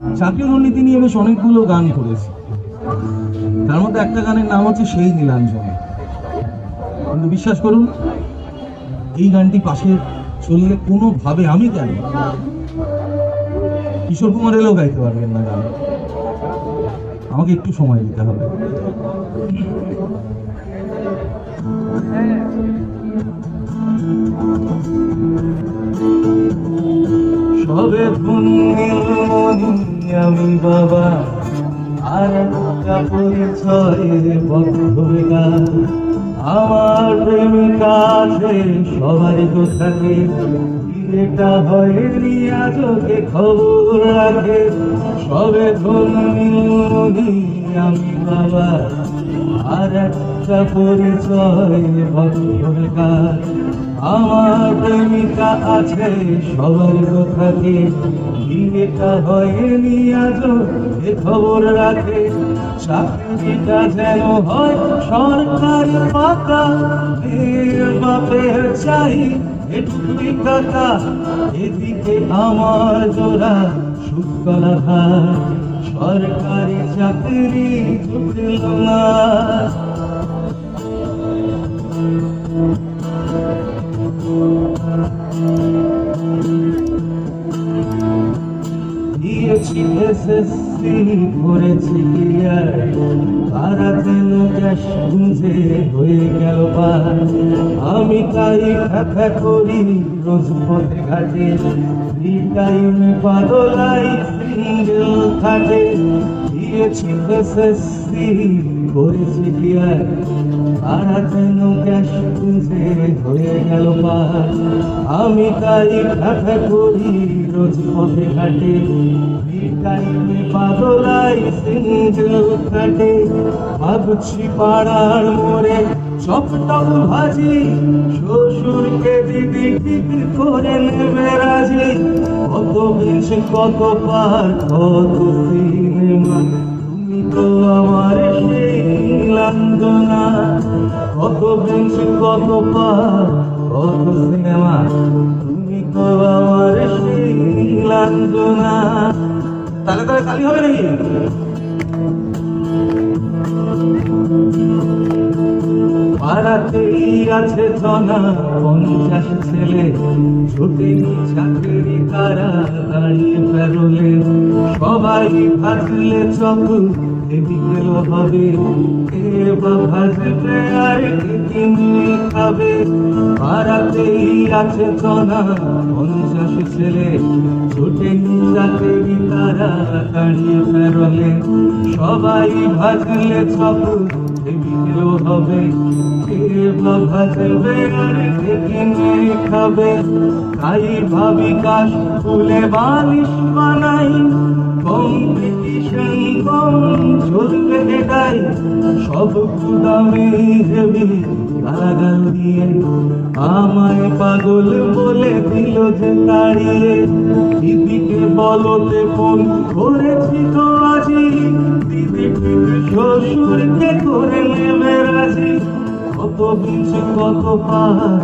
চাকরি দুর্নীতি নিয়ে বেশ অনেকগুলো গান করেছি। তার মধ্যে একটা গানের নাম হচ্ছে সেই নীলাঞ্জনে। কিন্তু বিশ্বাস করুন, এই গানটি পাশে চললে কোনোভাবে আমি কেন কিশোর কুমার এলেও গাইতে পারবেন না গান। আমাকে একটু সময় দিতে হবে। সবে আমি বাবা, আর একটা পরিচয়ে বন্ধুর না আমার প্রেমের কাছে সবারই তো থাকে এটা হয় চোখে খবর রাখে। সবে ধন্যি আমি বাবা আর একটা পরিচয় ভক্তর আমার প্রেমিকা আছে সবার কথাকে বিয়েটা হয়নি আজ এ খবর রাখে। চাকরিটা যেন হয় সরকারি পাতা বাপের চাই এটুকুই টাকা। এদিকে আমার জোড়া শুকলা ভাই সরকারি চাকরি জুটল না দিয়েছি এসএসসি করেছি ক্লিয়ার তারা যেন গ্যাস গুঁজে হয়ে গেল পার আমি তাই খাতা করি, রোজ পথে ঘাটে। ফ্রি টাইমে পাগলাই সিঙ্গেল থাকে। হয়ে গেল আমি তাই খাতা করি রোজ পথে ঘাটে কাটে ভাবছি পাড়ার মোড়ে চপটপ ভাজি শ্বশুরকে দিদি ঠিক করে নেবে রাজি কত বেশ কত পার কত সিনেমা তো আমার সেই লাঞ্জনা কত বেঞ্চ কত পার কত সিনেমা। তুমি তো আমার সেই লাঞ্জনা তাহলে তাহলে কালি হবে নাকি? আছে জনা পঞ্চাশ ছেলে, ছুটি চাকরি তারা দাঁড়িয়ে বেরোলে সবাই ভাজলে চক এদিকে হবে। কে বা ভাজবে আর কিনে খাবে? পাড়াতেই আছে জনা পঞ্চাশ ছেলে, ছুটে চাকরি তারা দাঁড়িয়ে বেরোলে সবাই ভাজলে চক এদিকে হবে কে ভাসবে আর কে কিনে খাবে তাই ভাবি কাশ ফুলে বালিশ বানাই কম্পিটিশন কম চলবে সব দামে হেবি গালাগাল দিয়ে আমায় পাগল বলে দিল যে তাড়িয়ে। দিদিকে বলতে ফোন করেছি তো আজি। দিদি শ্বশুরকে করে নেবে রাজি? কত বিচ কত পাহাড়,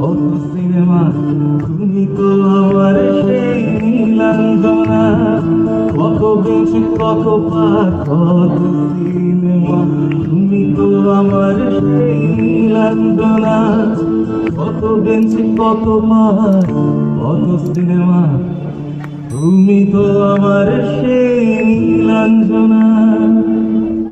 কত সিনেমা। তুমি তো আমার সেই নীলাঞ্জনা। কত বিচ কত পাহাড়, কত নীলাঞ্জনা কত বেঞ্চি কত পাহাড় কত সিনেমা। তুমি তো আমার সেই নীলাঞ্জনা।